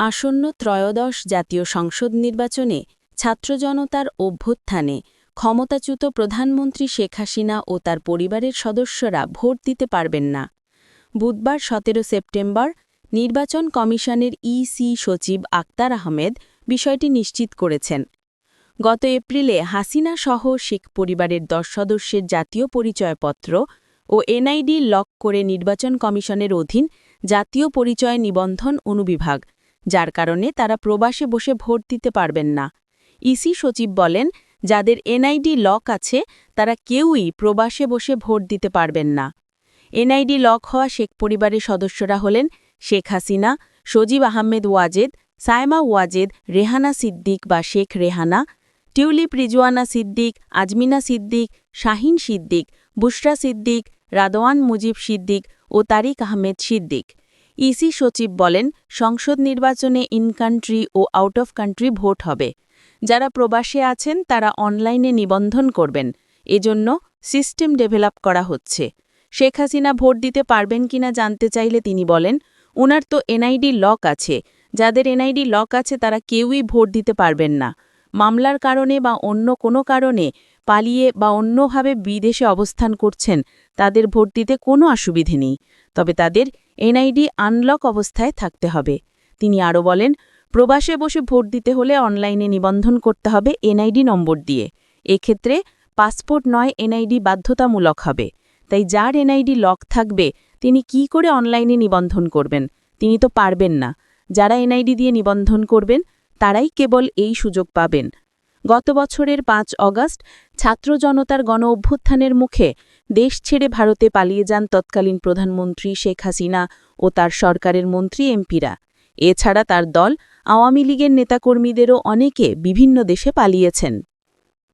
আসন্ন ত্রয়োদশ জাতীয় সংসদ নির্বাচনে ছাত্রজনতার অভ্যুত্থানে ক্ষমতাচ্যুত প্রধানমন্ত্রী শেখ হাসিনা ও তার পরিবারের সদস্যরা ভোট দিতে পারবেন না। বুধবার সতেরো সেপ্টেম্বর নির্বাচন কমিশনের ইসি সচিব আক্তার আহমেদ বিষয়টি নিশ্চিত করেছেন। গত এপ্রিলে হাসিনা সহ শেখ পরিবারের দশ সদস্যের জাতীয় পরিচয়পত্র ও এনআইডি লক করে নির্বাচন কমিশনের অধীন জাতীয় পরিচয় নিবন্ধন অনুবিভাগ যার কারণে তারা প্রবাসে বসে ভোট দিতে পারবেন না। ইসি সচিব বলেন, যাদের এনআইডি লক আছে, তারা কেউই প্রবাসে বসে ভোট দিতে পারবেন না। এনআইডি লক হওয়া শেখ পরিবারের সদস্যরা হলেন শেখ হাসিনা, সজীব আহমেদ ওয়াজেদ, সায়মা ওয়াজেদ, রেহানা সিদ্দিক বা শেখ রেহানা, টিউলিপ রিজওয়ানা সিদ্দিক, আজমিনা সিদ্দিক, শাহিন সিদ্দিক, বুশরা সিদ্দিক, রাদওয়ান মুজিব সিদ্দিক ও তারিক আহমেদ সিদ্দিক। ইসি সচিব বলেন, সংসদ নির্বাচনে ইন কান্ট্রি ও আউট অফ কান্ট্রি ভোট হবে। যারা প্রবাসে আছেন, তারা অনলাইনে নিবন্ধন করবেন। এজন্য সিস্টেম ডেভেলপ করা হচ্ছে। শেখ হাসিনা ভোট দিতে পারবেন কিনা জানতে চাইলে তিনি বলেন, উনার তো এনআইডি লক আছে। যাদের এনআইডি লক আছে, তারা কেউই ভোট দিতে পারবেন না। মামলার কারণে বা অন্য কোনো কারণে পালিয়ে বা অন্যভাবে বিদেশে অবস্থান করছেন, তাদের ভোট দিতে কোনো অসুবিধে নেই। তবে তাদের এনআইডি আনলক অবস্থায় থাকতে হবে। তিনি আরও বলেন, প্রবাসে বসে ভোট দিতে হলে অনলাইনে নিবন্ধন করতে হবে এনআইডি নম্বর দিয়ে। এক্ষেত্রে পাসপোর্ট নয় এনআইডি বাধ্যতামূলক হবে। তাই যার এনআইডি লক থাকবে, তিনি কি করে অনলাইনে নিবন্ধন করবেন? তিনি তো পারবেন না। যারা এনআইডি দিয়ে নিবন্ধন করবেন, তারাই কেবল এই সুযোগ পাবেন। গত বছরের পাঁচ অগাস্ট ছাত্র জনতার গণ অভ্যুত্থানের মুখে দেশ ছেড়ে ভারতে পালিয়ে যান তৎকালীন প্রধানমন্ত্রী শেখ হাসিনা ও তার সরকারের মন্ত্রী এমপিরা। এছাড়া তার দল আওয়ামী লীগের নেতাকর্মীদেরও অনেকে বিভিন্ন দেশে পালিয়েছেন।